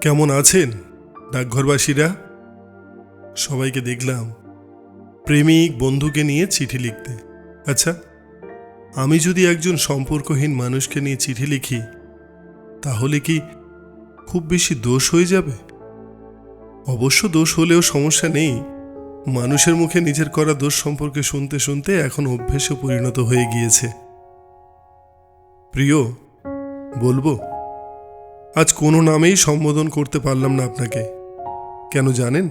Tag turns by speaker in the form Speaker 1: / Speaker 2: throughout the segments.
Speaker 1: কেমন আছেন ডাকঘরবাসীরা? সবাইকে দেখলাম। প্রেমিক বন্ধুকে নিয়ে চিঠি লিখতে। আচ্ছা আমি যদি একজন সম্পর্কহীন মানুষকে নিয়ে চিঠি লিখি, তাহলে কি খুব বেশি দোষ হয়ে যাবে? অবশ্য দোষ হলেও সমস্যা নেই। মানুষের মুখে নিজের করা দোষ সম্পর্কে শুনতে শুনতে এখন অভ্যেসে পরিণত হয়ে গিয়েছে। প্রিয়, বলব আজ কোনো নামেই সম্বোধন করতে পারলাম না আপনাকে। কেন জানেন?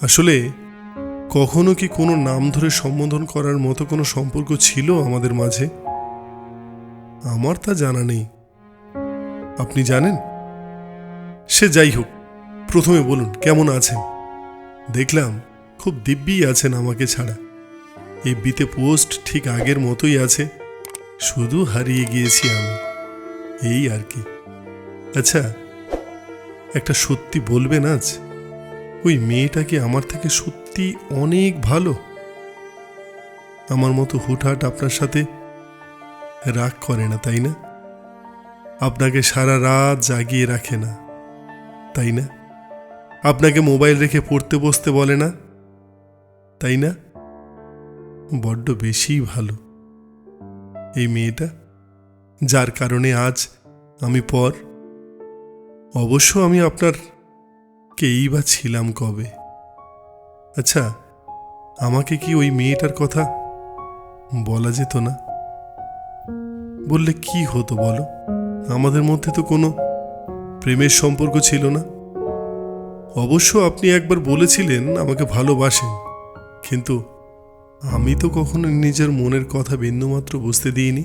Speaker 1: আসলে কখনো কি কোনো নাম ধরে সম্বোধন করার মতো কোনো সম্পর্ক ছিল আমাদের মাঝে? আমার তা জানা নেই। আপনি জানেন? সে যাই হোক, প্রথমে বলুন, কেমন আছেন? দেখলাম খুব দিব্যি আছেন আমাকে ছাড়া। এই বিতে পোস্ট ঠিক আগের মতোই আছে। শুধু হারিয়ে গিয়েছি আমি। এই আর কি। আচ্ছা একটা সত্যি বলবেন আজ? ওই মেয়েটা কি আমার থেকে সত্যি অনেক ভালো? আমার মতো হুটহাট আপনার সাথে রাগ করে না, তাই না? আপনাকে সারা রাত জাগিয়ে রাখে না, তাই না? আপনাকে মোবাইল রেখে পড়তে বসতে বলে না, তাই না? বড্ড বেশিই ভালো, এই মেয়েটা। যার কারণে আজ আমি পর অবশ্য আমি আপনার কেই বা ছিলাম কবে? আচ্ছা আমাকে কি ওই মেয়েটার কথা বলা যেত না? বললে কি হতো বলো? আমাদের মধ্যে তো কোনো প্রেমের সম্পর্ক ছিল না। অবশ্য আপনি একবার বলেছিলেন আমাকে ভালোবাসেন, কিন্তু আমি তো কখনো নিজের মনের কথা বিন্দুমাত্র বুঝতে দিইনি।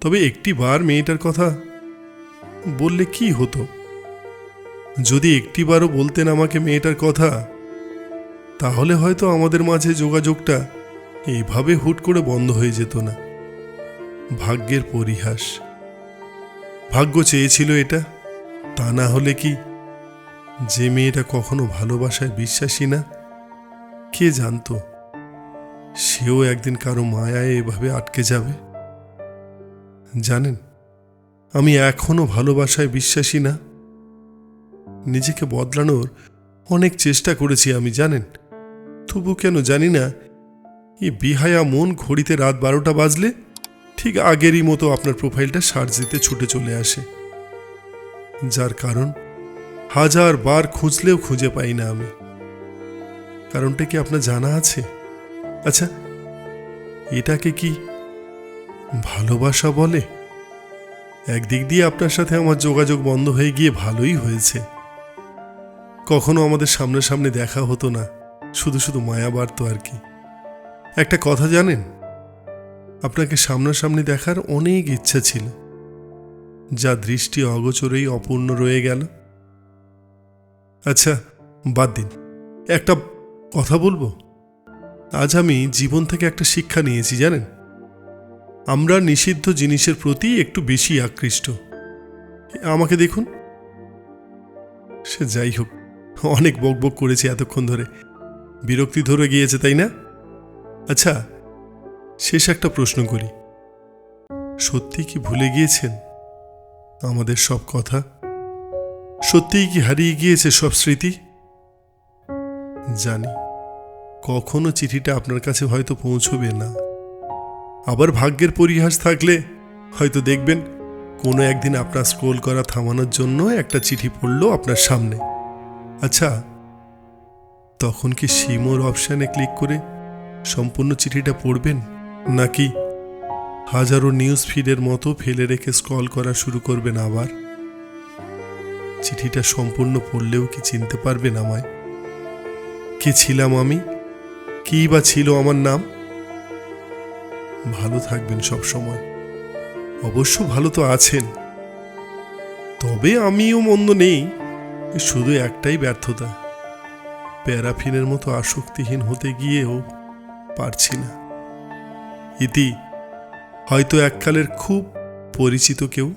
Speaker 1: তবে একটি বার মেয়েটার কথা বললে কি হতো? যদি একটিবারও বলতেন আমাকে মেয়েটার কথা, তাহলে হয়তো আমাদের মাঝে যোগাযোগটা এইভাবে হুট করে বন্ধ হয়ে যেত না। ভাগ্যের পরিহাস। ভাগ্য চেয়েছিল এটা, তা না হলে কি যে মেয়েটা কখনো ভালোবাসায় বিশ্বাসী না? কে জানতো? সেও একদিন কারও মায়ায় এভাবে আটকে যাবে? জানেন আমি এখনও ভালোবাসায় বিশ্বাসী না। নিজেকে বদলানোর অনেক চেষ্টা করেছি আমি, জানেন? তবু কেন জানি না, এই বিহায়া মন ঘড়িতে রাত বারোটা বাজলে ঠিক আগেরই মতো আপনার প্রোফাইলটা সার্চ দিতে ছুটে চলে আসে। যার কারণ, হাজার বার খুঁজলেও খুঁজে পাই না আমি। কারণটা কি আপনার জানা আছে? আচ্ছা এটাকে কি ভালোবাসা বলে? একদিক দিয়ে আপনার সাথে আমার যোগাযোগ বন্ধ হয়ে গিয়ে ভালোই হয়েছে। কখনো আমাদের সামনাসামনি দেখা হতো না, শুধু শুধু মায়া বাড়তো আর কি। একটা কথা জানেন? আপনাকে সামনাসামনি দেখার অনেক ইচ্ছা ছিল। যা দৃষ্টি অগোচরেই অপূর্ণ রয়ে গেল। আচ্ছা বাদ দিন। একটা কথা বলব? আজ আমি জীবন থেকে একটা শিক্ষা নিয়েছি, জানেন? আমরা নিষিদ্ধ জিনিসের প্রতি একটু বেশি আকৃষ্ট। আমাকে দেখুন। সে যাই হোক, অনেক বকবক করেছি এতক্ষণ ধরে। বিরক্তি ধরে গিয়েছে, তাই না? আচ্ছা শেষ একটা প্রশ্ন করি। সত্যি কি ভুলে গিয়েছেন আমাদের সব কথা? সত্যিই কি হারিয়ে গিয়েছে সব স্মৃতি? জানি। কখনো চিঠিটা আপনার কাছে হয়তো পৌঁছবে না। আবার ভাগ্যের পরিহাস থাকলে হয়তো দেখবেন কোনো একদিন আপনার স্ক্রোল করা থামানোর জন্য একটা চিঠি পড়ল আপনার সামনে। আচ্ছা তখন কি সিমোর অপশানে ক্লিক করে সম্পূর্ণ চিঠিটা পড়বেন? নাকি হাজারো নিউজ ফিডের মতো ফেলে রেখে স্ক্রল করা শুরু করবেন আবার? চিঠিটা সম্পূর্ণ পড়লেও কি চিনতে পারবেন আমায়? কে ছিলাম আমি? কি বা ছিল আমার নাম? ভালো থাকবেন সব সময়। অবশ্য ভালো তো আছেন। তবে আমিও মন্দ নেই, শুধু একটাই ব্যর্থতা। প্যারাফিনের মতো আসক্তিহীন হতে গিয়েও পারছি না। ইতি, হয়তো এককালের খুব পরিচিত কেউ